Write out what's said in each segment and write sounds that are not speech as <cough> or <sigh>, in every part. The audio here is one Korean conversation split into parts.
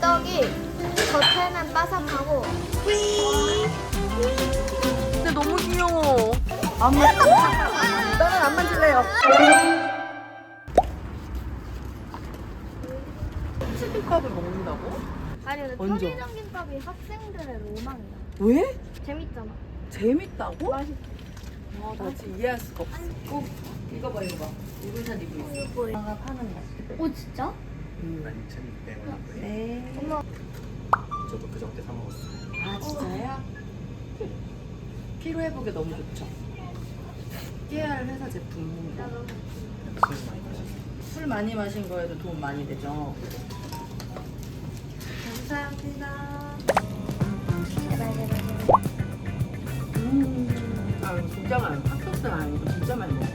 떡이 겉에는 바삭하고 근데 너무 귀여워. 안 만. 나는 안 만질래요. 치킨밥을 먹는다고? 아니 근데 언제? 편의점 김밥이 학생들의 로망이야. 왜? 재밌잖아. 재밌다고? 맛있어. 아, 나 지금 이해할 수가 없어. 꼭 이거 봐, 이거 봐. 우리산 입고 있어. 이거 뭐야? 파는 거. 오 진짜? 음. 12,600원이고요. 네. 엄마 저도 그 정도 사 먹었어요. 아, 진짜요? 피로 회복에 너무 좋죠. 깨알 회사 제품. 술 많이 마셨어요. 술 많이 마신 거에도 도움 많이 되죠. 감사합니다. 제발 제발 제발. 음. 아, 이거 진짜 많이, 핫소스는 아니고 진짜 많이 먹거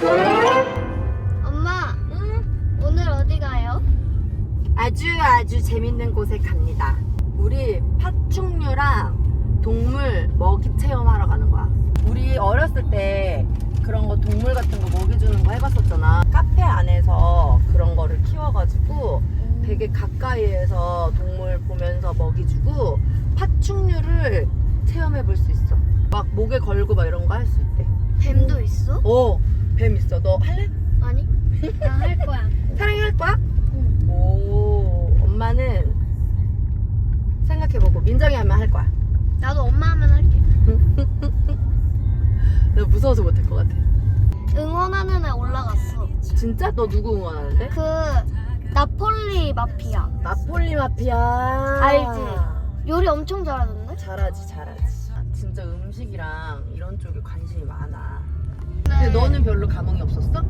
아니야. 엄마, 응? 오늘 어디 가요? 아주 아주 재밌는 곳에 갑니다. 우리 파충류랑 동물 먹이 체험하러 가는 거야. 우리 어렸을 때 그런 거 동물 같은 거 먹이 주는 거 해봤었잖아. 카페 안에서 그런 거를 키워가지고 되게 가까이에서 동물 보면서 먹이 주고 체험해 볼 수 있어. 막 목에 걸고 막 이런 거 할 수 있대. 뱀도 있어? 오, 뱀 있어. 너 할래? 아니, 나 할 거야. <laughs> 사랑이 할 거야? 응. 오, 엄마는 생각해보고 민정이 하면 할 거야. 나도 엄마 하면 할게. <laughs> 나 무서워서 못할 것 같아. 응원하는 애 올라갔어. 진짜? 너 누구 응원하는데? 그 나폴리 마피아. 나폴리 마피아. 알지? 요리 엄청 잘하던데? 잘하지, 잘하지. 진짜 음식이랑 이런 쪽에 관심이 많아. 근데 너는 별로 감흥이 없었어?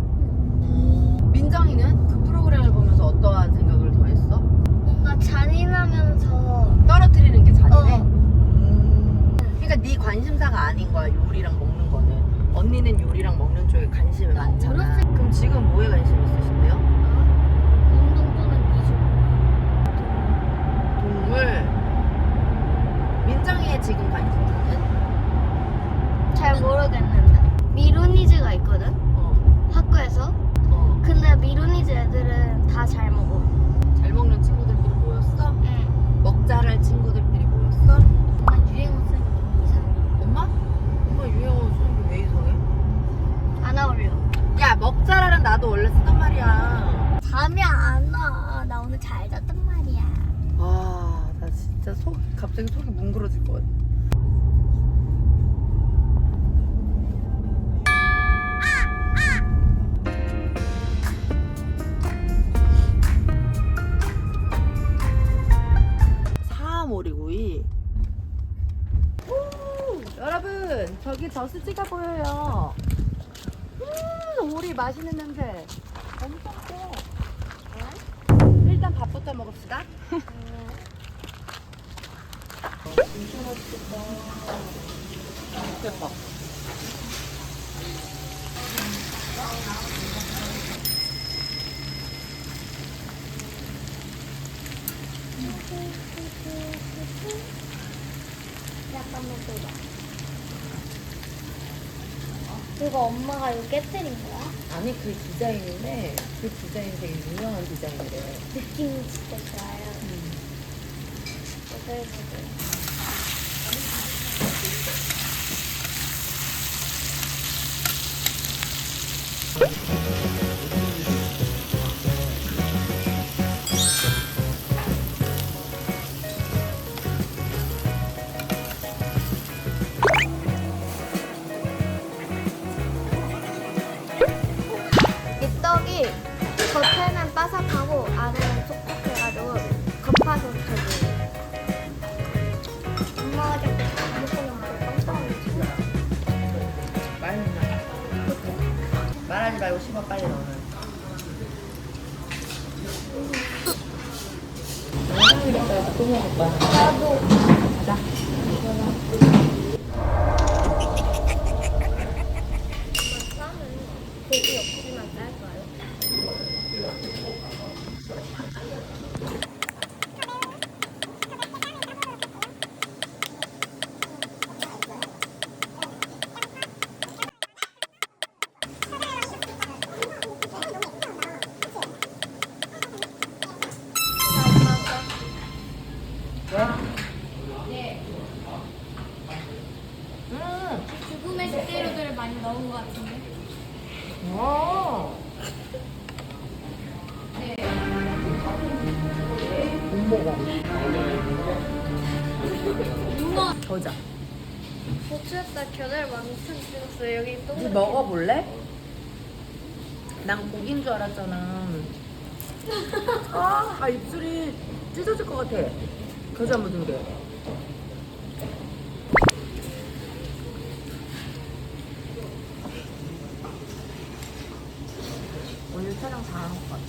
민정이는 그 프로그램을 보면서 어떠한 생각을 더했어? 뭔가 잔인하면서 떨어뜨리는 게 잔인해? 어. 음. 그러니까 네 관심사가 아닌 거야 요리랑 먹는 거는 언니는 요리랑 먹는 쪽에 관심이 많잖아 어렸을 그럼 지금 뭐에 관심 있으신데요? 운동 또는 미술. 동물 민정이의 지금 관심사는? 잘 모르겠는데. 미루니즈가 있거든? 어, 학교에서. 어. 근데 미루니즈 애들은 다 잘 먹어. 잘 먹는 친구들끼리 모였어? 응. 먹잘할 친구들끼리 모였어? 엄마 유행어 쓰는 게 이상해. 엄마? 엄마 유행어 쓰는 게 왜 이상해? 안 어울려. 야 먹잘알은 나도 원래 쓰던 말이야 잠이 안 와. 나 오늘 잘 잤단 말이야. 와나 진짜 속 갑자기 속이 뭉그러질 것 같아 저기 저수지가 보여요 음 오리 맛있는 냄새 엄청 커 일단 밥부터 먹읍시다 대박. 잠깐만 봐. 이거 엄마가 이거 깨뜨린 거야? 아니 그 디자인인데 그 디자인 되게 유명한 디자인이래. 느낌이 진짜 좋아요. 그래서 이 하지 말고 씹어 빨리 또 먹을 거야. 나도 음. 죽음의 식재료들을 많이 넣은 것 같은데. 와. 먹어. 보자. 고추에다 겨를 완전 찍었어 여기 네이 먹어볼래? 난 고기인 줄 알았잖아. <laughs> 아, 아 입술이 찢어질 것 같아. 겨자 묻은 게. 오늘 촬영 잘한 것 같아.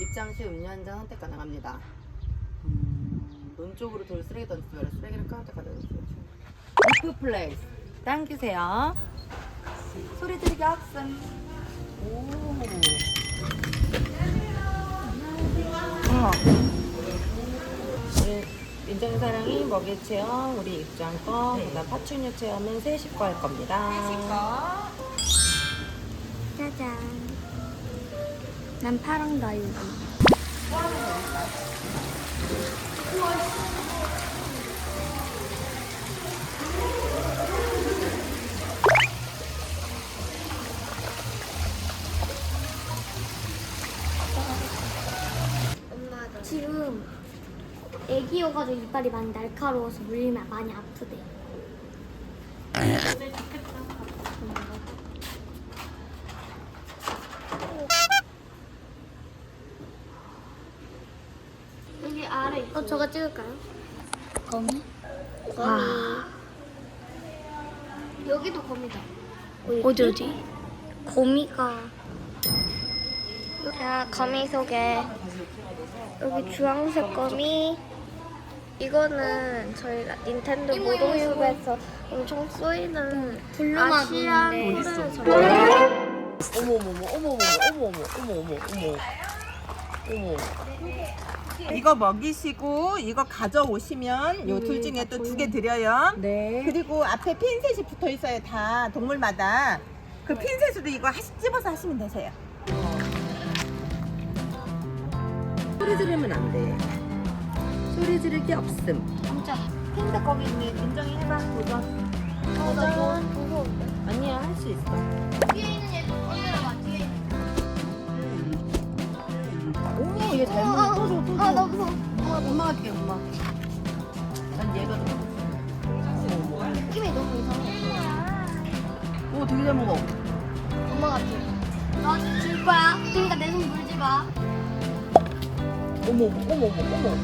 입장 시 음료 한 잔 선택 가능합니다. 음, 논 쪽으로 돌 쓰레기 던지면 쓰레기를 카운터 가져주세요. 리프 플레이스. 당기세요. 소리 지르기 없음. 오. 어. 우리 민정이 사랑이 먹이 체험, 우리 입장 거, 그다음 파충류 체험은 셋이 거할 겁니다. 짜잔. 난 파랑 다육이. 엄마 지금 애기여가지고 이빨이 많이 날카로워서 물리면 많이 아프대. 여기 아래 있어. 어, 저거 찍을까요? 거미? 거미. 여기도 거미다. 어디 어디? 거미가. 자, 거미 속에 여기 주황색 거미. 이거는 저희가 닌텐도 모동유에서 엄청 쏘이는 아시안 코르는 어머머머, 어머머머, 어머머, 어머머, 어머. 어머. 이거 먹이시고 이거 가져오시면 요둘 네, 중에 또 두 개 드려요. 네. 그리고 앞에 핀셋이 붙어 있어요. 다 동물마다. 그 핀셋으로 이거 하시, 집어서 하시면 되세요. 소리 지르면 안 돼. 소리 지르기 없음. 진짜. 핀셋 거기 있네. 민정이 해봐. 도전. 어, 나 무서운데. 아니야 할 수 있어. 뒤에 있는 얘 올려봐, 뒤에 있는 오, 얘잘 어, 먹어. 어, 또 줘, 또 줘. 아, 나 무서워. 엄마가 줄게, 엄마. 난 얘가 더. 느낌이 너무 이상해. 오, 되게 잘 먹어. 엄마 같아. 너줄 거야. 그러니까 내 손 물지 마. 어머, 어머, 어머, 어머.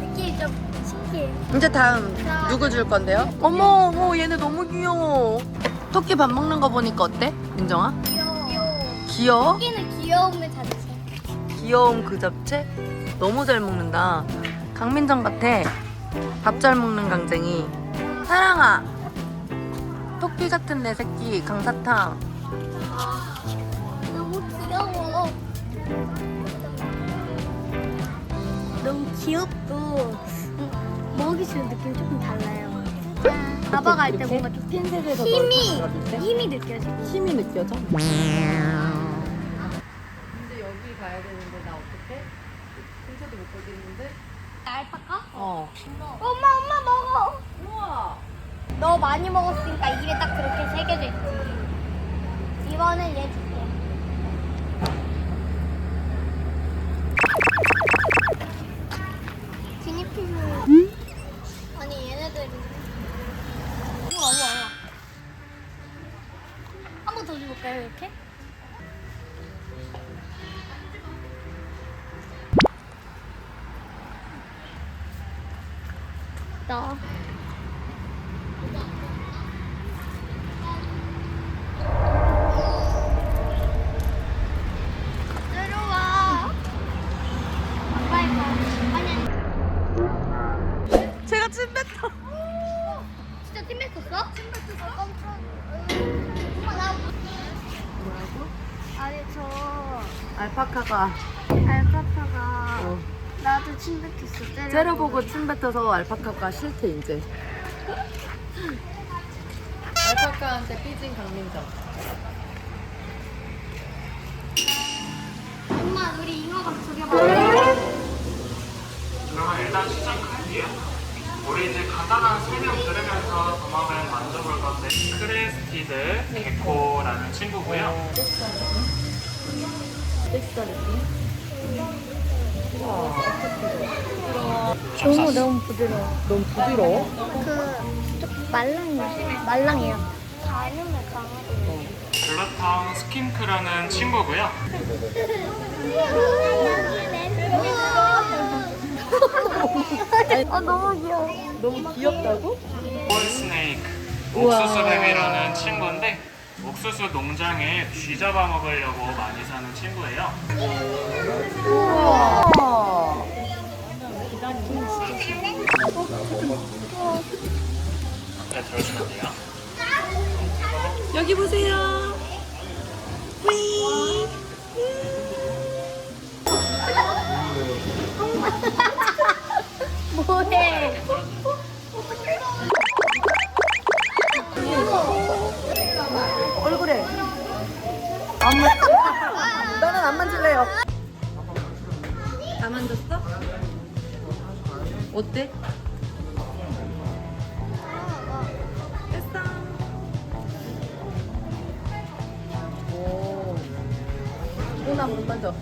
느낌이 좀 신기해. 이제 다음 누구 줄 건데요? 어머, 어머, 얘네 너무 귀여워. 토끼 밥 먹는 거 보니까 어때? 민정아? 귀여워. 귀여워? 토끼는 귀여움을 자체. 귀여움 그 잡채? 너무 잘 먹는다. 강민정 같아. 밥 잘 먹는 강쟁이. 사랑아. 토끼 같은 내 새끼 강사탕. 너무 귀여워. 너무 귀엽고 음, 먹이 주는 느낌이 조금 달라요. 잡아갈 때 뭔가 좀 핀셋에서 힘이 때 힘이 느껴지고. 힘이 느껴져? 근데 여기 가야 되는데 나 어떡해? 핀셋도 못 걸겠는데? 알파카? 어. 엄마 엄마 먹어. 우와. 너 많이 먹었으니까 입에 딱 그렇게 새겨져 있지. 이번엔 얘 줄게. 얹어서 올려볼까요, 이렇게? 나. 제가 침 뱉어. 맺었어? 팀 맺었어. 깜짝. 엄마 나. 뭐라고? 아니 저 알파카가 알파카가 어, 나도 침 뱉었어. 때려. 째려보고 침 뱉어서 알파카가 싫대 이제. 알파카한테 삐진 강민정. 엄마 우리 잉어가 저기 봐. 우리 이제 간단한 설명 들으면서 도마뱀 만져볼 건데 크레스티드 개코라는 친구고요. 너무 너무 부드러워. 너무 부드러워. 그좀 말랑이 말랑해요. 가슴에 강하고. 블루텅 스킨크라는 친구고요. 아 너무 귀여워. 너무 귀엽다고? 볼 스네이크 우와. 옥수수뱀이라는 친구인데 옥수수 농장에 쥐 잡아 먹으려고 많이 사는 친구예요. 우와. 네, 들어주면 돼요. 여기 보세요. 뭐해? 얼굴에. 안 만. 나는 안 만질래요. 다 만졌어? 어때? 됐어. 오. 누나 못 만져.